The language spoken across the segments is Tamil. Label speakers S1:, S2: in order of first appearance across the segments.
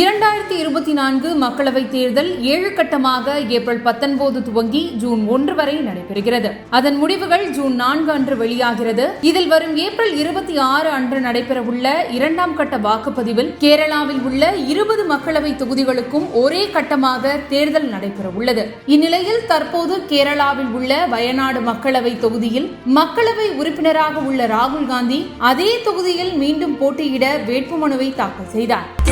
S1: இரண்டாயிரத்தி இருபத்தி நான்கு மக்களவைத் தேர்தல் ஏழு கட்டமாக ஏப்ரல் பத்தொன்பது துவங்கி ஜூன் ஒன்று வரை நடைபெறுகிறது. அதன் முடிவுகள் ஜூன் நான்கு அன்று வெளியாகிறது. இதில் வரும் ஏப்ரல் இருபத்தி ஆறு அன்று நடைபெறவுள்ள இரண்டாம் கட்ட வாக்குப்பதிவில் கேரளாவில் உள்ள இருபது மக்களவை தொகுதிகளுக்கும் ஒரே கட்டமாக தேர்தல் நடைபெறவுள்ளது. இந்நிலையில் தற்போது கேரளாவில் உள்ள வயநாடு மக்களவை தொகுதியில் மக்களவை உறுப்பினராக உள்ள ராகுல் காந்தி அதே தொகுதியில் மீண்டும் போட்டியிட வேட்புமனுவை தாக்கல் செய்தார்.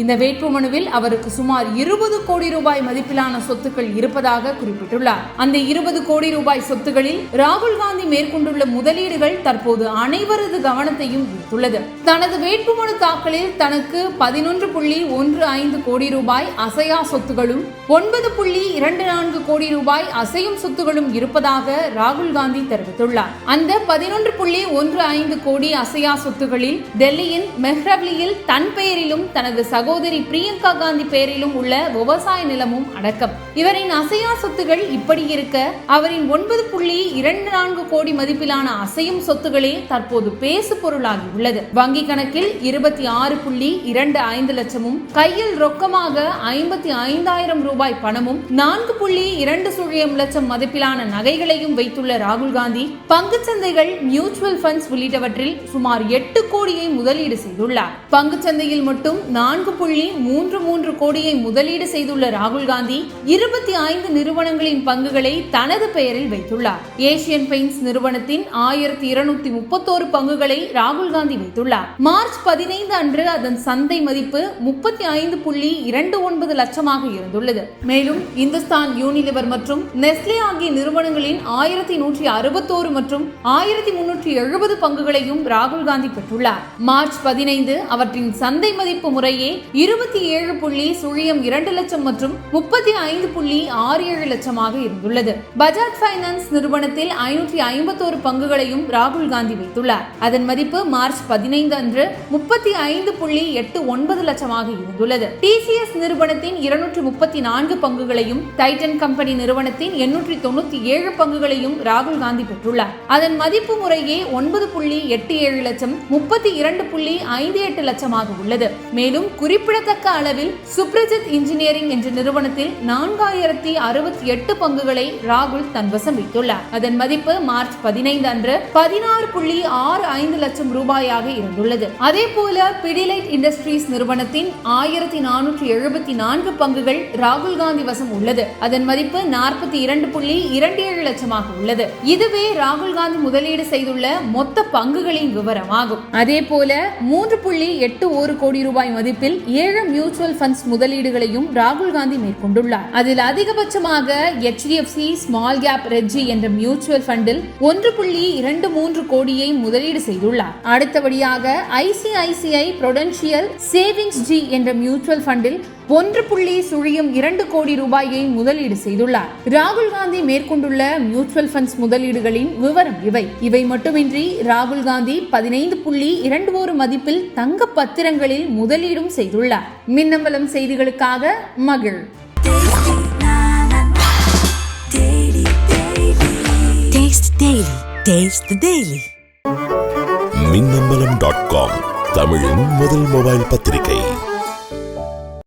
S1: இந்த வேட்புமனுவில் அவருக்கு சுமார் இருபது கோடி ரூபாய் மதிப்பிலான சொத்துக்கள் இருப்பதாக குறிப்பிட்டுள்ளார். அந்த இருபது கோடி ரூபாய் சொத்துகளில் ராகுல் காந்தி மேற்கொண்டுள்ள முதலீடுகள் தற்போது அனைவரது கவனத்தையும் ஈர்த்துள்ளது. தனது வேட்புமனு தாக்கலில் தனக்கு பதினொன்று புள்ளி ஒன்று ஐந்து கோடி ரூபாய் அசையா சொத்துகளும் ஒன்பது புள்ளி இரண்டு நான்கு கோடி ரூபாய் அசையும் சொத்துகளும் இருப்பதாக ராகுல் காந்தி தெரிவித்துள்ளார். அந்த பதினொன்று புள்ளி ஒன்று ஐந்து கோடி அசையா சொத்துகளில் டெல்லியின் மெஹ்ரவ்லியில் தன் பெயரிலும் தனது சக சகோதரி பிரியங்கா காந்தி பெயரிலும் உள்ள விவசாய நிலமும் அடக்கம். இவரின் அசையா சொத்துகள் இப்படி இருக்க அவரின் ஒன்பது புள்ளி இரண்டு நான்கு கோடி மதிப்பிலான அசையும் சொத்துகளே தற்போது பேசு பொருளாகி உள்ளது. வங்கி கணக்கில் இருபத்தி ஆறு புள்ளி இரண்டு ஐந்து லட்சமும் கையில் ரொக்கமாக ஐம்பத்தி ஐந்தாயிரம் ரூபாய் பணமும் நான்கு புள்ளி இரண்டு சுழியம் லட்சம் மதிப்பிலான நகைகளையும் வைத்துள்ள ராகுல் காந்தி பங்கு சந்தைகள் மியூச்சுவல் ஃபண்ட்ஸ் உள்ளிட்டவற்றில் சுமார் எட்டு கோடியை முதலீடு செய்துள்ளார். பங்கு சந்தையில் மட்டும் நான்கு நான்கு புள்ளி மூன்று மூன்று கோடியை முதலீடு செய்துள்ள ராகுல் காந்தி இருபத்தி ஐந்து நிறுவனங்களின் பங்குகளை தனது பெயரில் வைத்துள்ளார். ஏசியன் பெயிண்ட்ஸ் நிறுவனத்தின் ஆயிரத்தி இருநூத்தி முப்பத்தோரு பங்குகளை ராகுல் காந்தி வைத்துள்ளார். மார்ச் பதினைந்து அன்று அதன் சந்தை மதிப்பு முப்பத்தி ஐந்து புள்ளி இரண்டு ஒன்பது லட்சமாக இருந்துள்ளது. மேலும் இந்துஸ்தான் யூனிலிவர் மற்றும் நெஸ்லே ஆகிய நிறுவனங்களின் ஆயிரத்தி நூற்றி அறுபத்தோரு மற்றும் ஆயிரத்தி முன்னூற்றி எழுபது பங்குகளையும் ராகுல் காந்தி பெற்றுள்ளார். மார்ச் பதினைந்து அவற்றின் சந்தை மதிப்பு முறையே இருபத்தி ஏழு புள்ளி சுழியம் இரண்டு லட்சம் மற்றும் முப்பத்தி ஐந்து புள்ளி ஆறு ஏழு லட்சமாக இருந்துள்ளது. பஜாஜ் பைனான்ஸ் நிறுவனத்தில் ஐநூற்றி ஐம்பத்தோரு பங்குகளையும் ராகுல் காந்தி வைத்துள்ளார். அதன் மதிப்பு மார்ச் பதினைந்து அன்று முப்பத்தி ஐந்து புள்ளி எட்டு ஒன்பது லட்சமாக இருந்துள்ளது. டிசிஎஸ் நிறுவனத்தின் இருநூற்றி முப்பத்தி நான்கு பங்குகளையும் டைட்டன் கம்பெனி நிறுவனத்தின் எண்ணூற்றி தொண்ணூத்தி ஏழு பங்குகளையும் ராகுல் காந்தி பெற்றுள்ளார். அதன் மதிப்பு முறையே ஒன்பது புள்ளி எட்டு ஏழு லட்சம் முப்பத்தி இரண்டு புள்ளி ஐந்து எட்டு லட்சமாக உள்ளது. மேலும் குறிப்பிடத்தக்க அளவில் சுப்ரஜித் இன்ஜினியரிங் என்ற நிறுவனத்தில் நான்காயிரத்தி அறுபத்தி எட்டு பங்குகளை ராகுல் தன்வசம் வைத்துள்ளார். அதன் மதிப்பு மார்ச் பதினைந்து அன்று பதினாறு புள்ளி ஆறு ஐந்து லட்சம் ரூபாயாக இருந்துள்ளது. அதே போல பிடிலைட் இண்டஸ்ட்ரீஸ் நிறுவனத்தின் ஆயிரத்தி நானூற்றி எழுபத்தி நான்கு பங்குகள் ராகுல் காந்தி வசம் உள்ளது. அதன் மதிப்பு நாற்பத்தி இரண்டு புள்ளி இரண்டு ஏழு லட்சமாக உள்ளது. இதுவே ராகுல் காந்தி முதலீடு செய்துள்ள மொத்த பங்குகளின் விவரமாகும். அதே போல மூன்று புள்ளி எட்டு ஒரு கோடி ரூபாய் மதிப்பில் ஏழு மியூச்சுவல் ஃபண்ட்ஸ் முதலீடுகளையும் ராகுல் காந்தி மேற்கொண்டுள்ளார். அதில் அதிகபட்சமாக HDFC ஸ்மால் கேப் ரெட்ஜி என்ற மியூச்சுவல் ஃபண்டில் ஒன்று புள்ளி இரண்டு மூன்று கோடியை முதலீடு செய்துள்ளார். அடுத்தபடியாக ஐசிஐசிஐ புரொடென்ஷியல் சேவிங்ஸ் ஜி என்ற மியூச்சுவல் ஃபண்டில் ஒன்று புள்ளி சுழியம் இரண்டு கோடி ரூபாயை முதலீடு செய்துள்ளார். ராகுல் காந்தி மேற்கொண்டுள்ள மியூச்சுவல் ஃபண்ட்ஸ் முதலீடுகளின் விவரம் இவை. இவை மட்டுமின்றி ராகுல் காந்தி பதினைந்து புள்ளி இரண்டு ஒரு மதிப்பில் தங்க பத்திரங்களில் முதலீடும் செய்துள்ளார். மின்னம்பலம் செய்திகளுக்காக மகிழ்.
S2: Taste Daily. Taste the Daily.
S3: Minnambalam dot com தமிழின் முதல் மொபைல் பத்திரிகை.